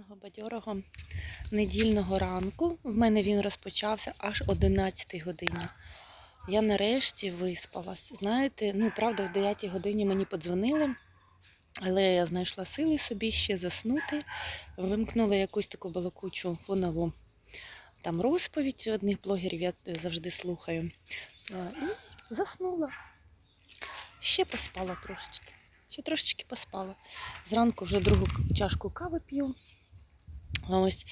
Гарного бадьорого недільного ранку. В мене він розпочався аж о 11 годині. Я нарешті виспалась. Знаєте, ну правда, в 9 годині мені подзвонили, але я знайшла сили собі ще заснути. Вимкнула якусь таку балакучу фонову там розповідь одних блогерів, я завжди слухаю. І заснула. Ще поспала трошечки. Ще трошечки поспала. Зранку вже другу чашку кави п'ю. А ось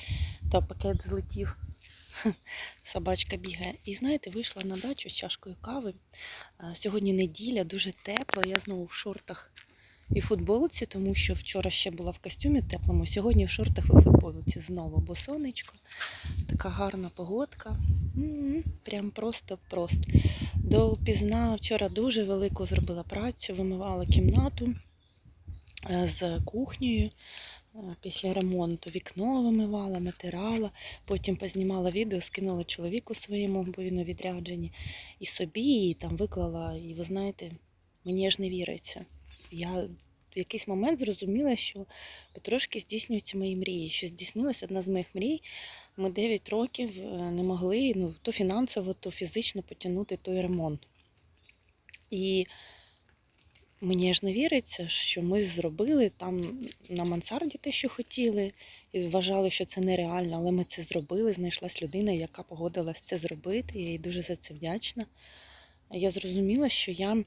та пакет злетів. Собачка бігає. І знаєте, вийшла на дачу з чашкою кави. Сьогодні неділя, дуже тепло. Я знову в шортах і футболці, тому що вчора ще була в костюмі теплому. Сьогодні в шортах і футболці знову, бо сонечко, така гарна погодка. Прям просто-просто. Допізна вчора дуже велику зробила працю, вимивала кімнату е, з кухнею. Е, Після ремонту вікно вимивала, натирала, потім познімала відео, скинула чоловіку своєму, бо він у відрядженні, і собі, і там виклала. І ви знаєте, мені аж не віриться. Я в якийсь момент зрозуміла, що потрошки здійснюються мої мрії. Що здійснилася одна з моїх мрій. Ми 9 років е, не могли ну, то фінансово, то фізично потягнути той ремонт. І Мені аж не віриться, що ми зробили там на мансарді те, що хотіли, і вважали, що це нереально, але ми це зробили. Знайшлась людина, яка погодилась це зробити. Я їй дуже за це вдячна. Я зрозуміла, що я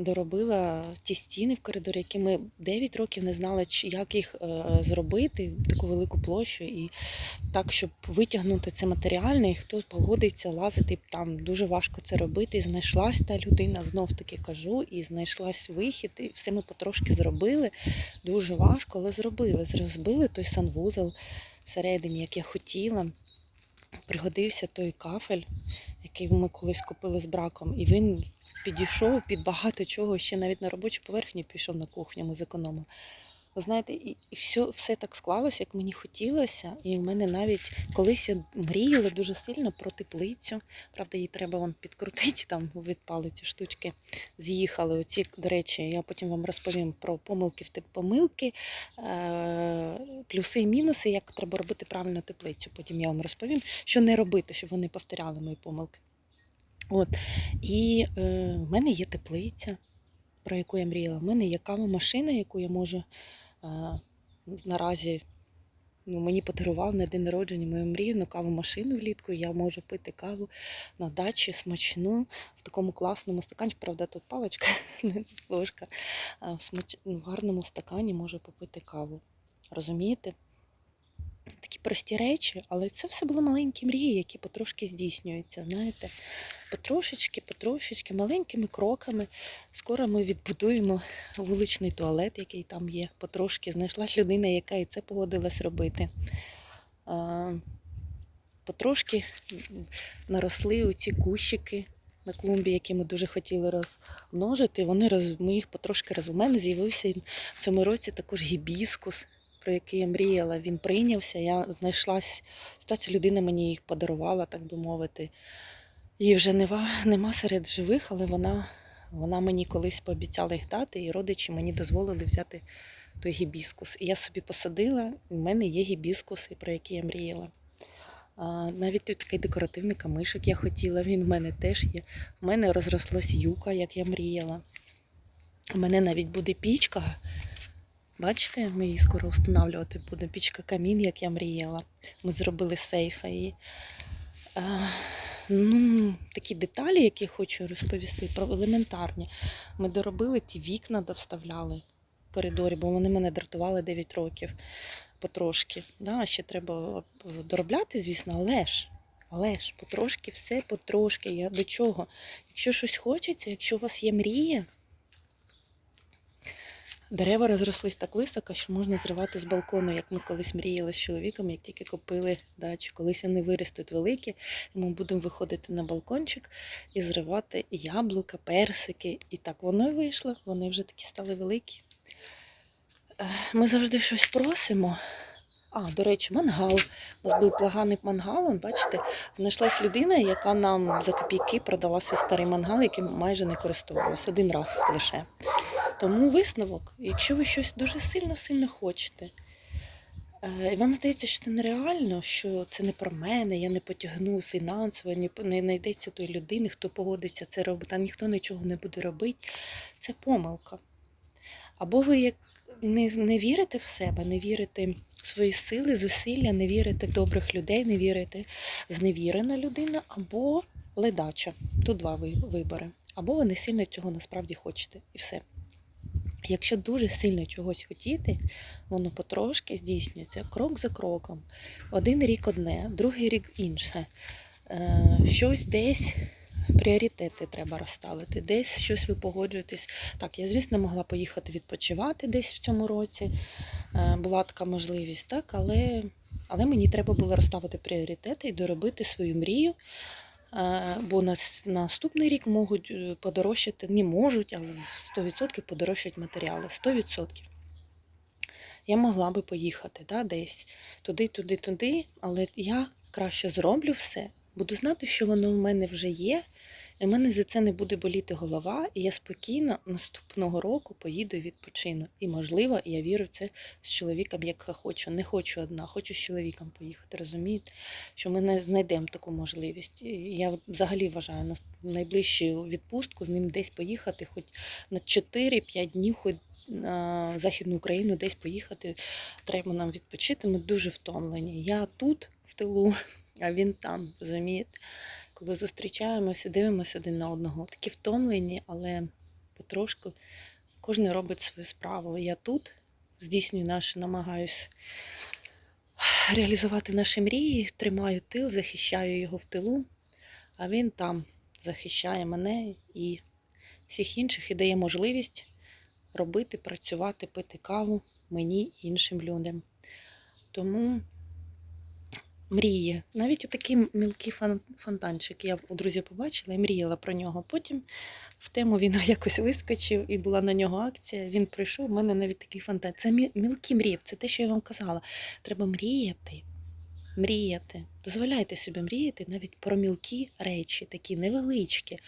доробила ті стіни в коридорі, які ми 9 років не знали, як їх е, зробити, таку велику площу, і так, щоб витягнути це матеріальне, і хто погодиться лазити там. Дуже важко це робити. І знайшлась та людина, знов таки кажу, і знайшлась вихід, і все ми потрошки зробили. Дуже важко, але зробили. Зробили той санвузол всередині, як я хотіла. Пригодився той кафель, який ми колись купили з браком, і він підійшов під багато чого, ще навіть на робочу поверхню пішов на кухню, ми зекономили. Ви знаєте, і, і все, все так склалося, як мені хотілося. І в мене навіть колись я мріяла дуже сильно про теплицю. Правда, її треба вон підкрутити, там відпали ці штучки. З'їхали. Оці, до речі, я потім вам розповім про помилки в помилки, е- плюси і мінуси, як треба робити правильно теплицю. Потім я вам розповім, що не робити, щоб вони повторяли мої помилки. От. І е, в мене є теплиця, про яку я мріяла. В мене є кавомашина, яку я можу е, наразі ну, мені подарував на день народження мою мрійну кавомашину влітку. Я можу пити каву на дачі смачну в такому класному стаканчику. Правда, тут паличка, ложка. В гарному стакані можу попити каву. Розумієте? Такі прості речі, але це все були маленькі мрії, які потрошки здійснюються. Знаєте, потрошечки, потрошечки, маленькими кроками. Скоро ми відбудуємо вуличний туалет, який там є. Потрошки знайшлась людина, яка і це погодилась робити. Потрошки наросли оці кущики на клумбі, які ми дуже хотіли розмножити. Вони роз... Ми їх потрошки роз... У мене з'явився в цьому році також гібіскус, про який я мріяла. Він прийнявся. Я знайшлась ситуація, людина мені їх подарувала, так би мовити. Її вже нема, нема серед живих, але вона, вона мені колись пообіцяла їх дати, і родичі мені дозволили взяти той гібіскус. І я собі посадила, і в мене є гібіскуси, про які я мріяла. А, навіть тут такий декоративний камишик я хотіла, він в мене теж є. У мене розрослась юка, як я мріяла. У мене навіть буде пічка. Бачите, ми її скоро встановлювати будемо. Пічка камін, як я мріяла. Ми зробили сейф. І, а, ну, такі деталі, які хочу розповісти, про елементарні. Ми доробили ті вікна, довставляли в коридорі, бо вони мене дратували 9 років потрошки. Да, ще треба доробляти, звісно, але ж. Але ж потрошки, все потрошки. Я до чого? Якщо щось хочеться, якщо у вас є мрія, дерева розрослись так високо, що можна зривати з балкону, як ми колись мріяли з чоловіком, як тільки купили дачу. Колись вони виростуть великі, і ми будемо виходити на балкончик і зривати яблука, персики. І так воно і вийшло. Вони вже такі стали великі. Е, Ми завжди щось просимо. А, до речі, мангал. У нас був поганий мангал, бачите, знайшлась людина, яка нам за копійки продала свій старий мангал, яким майже не користувалась один раз лише. Тому висновок, якщо ви щось дуже сильно-сильно хочете, Е, І вам здається, що це нереально, що це не про мене, я не потягну фінансово, не знайдеться тої людини, хто погодиться це робити, а ніхто нічого не буде робити. Це помилка. Або ви як не, не вірите в себе, не вірите в свої сили, зусилля, не вірите в добрих людей, не вірите зневірена людина, або ледача. Тут два вибори. Або ви не сильно цього насправді хочете. І все. Якщо дуже сильно чогось хотіти, воно потрошки здійснюється крок за кроком. Один рік одне, другий рік інше. Е, Щось десь пріоритети треба розставити, десь щось ви погоджуєтесь. Так, я, звісно, могла поїхати відпочивати десь в цьому році. Е, Була така можливість, так, але, але мені треба було розставити пріоритети і доробити свою мрію. Бо на наступний рік можуть е, подорожчати, не можуть, а 100% подорожчать матеріали. 100%. Я могла би поїхати да, десь туди, туди, туди, але я краще зроблю все, буду знати, що воно в мене вже є, і в мене за це не буде боліти голова, і я спокійно наступного року поїду і відпочину. І можливо, я вірю в це з чоловіком, як хочу. Не хочу одна, хочу з чоловіком поїхати. Розумієте, що ми не знайдемо таку можливість. Я взагалі вважаю на найближчу відпустку з ним десь поїхати, хоч на 4-5 днів, хоч на Західну Україну десь поїхати. Треба нам відпочити. Ми дуже втомлені. Я тут в тилу, а він там, розумієте? Коли зустрічаємося, дивимося один на одного. Такі втомлені, але потрошку кожен робить свою справу. Я тут здійснюю наш, намагаюсь реалізувати наші мрії, тримаю тил, захищаю його в тилу, а він там захищає мене і всіх інших і дає можливість робити, працювати, пити каву мені і іншим людям. Тому мрії. Навіть отакий мілкий фонтанчик я у друзів побачила і мріяла про нього. Потім в тему він якось вискочив і була на нього акція. Він прийшов, у мене навіть такий фонтан. Це мі- мілкі мрії, це те, що я вам казала. Треба мріяти. Мріяти. Дозволяйте собі мріяти навіть про мілкі речі, такі невеличкі.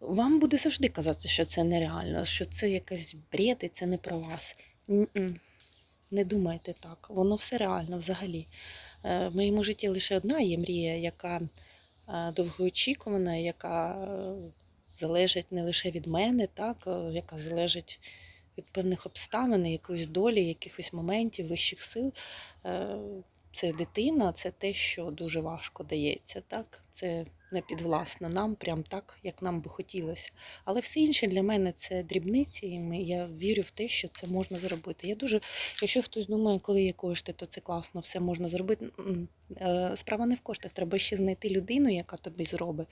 Вам буде завжди казати, що це нереально, що це якась бред і це не про вас. Н-н. Не думайте так. Воно все реально взагалі. Е, В моєму житті лише одна є мрія, яка е, довгоочікувана, яка е, залежить не лише від мене, так, яка залежить від певних обставин, якоїсь долі, якихось моментів, вищих сил. Це дитина, це те, що дуже важко дається. Так? Це не підвласно нам, прям так, як нам би хотілося. Але все інше для мене це дрібниці, і я вірю в те, що це можна зробити. Я дуже Якщо хтось думає, коли є кошти, то це класно, все можна зробити. Е, Справа не в коштах. Треба ще знайти людину, яка тобі зробить.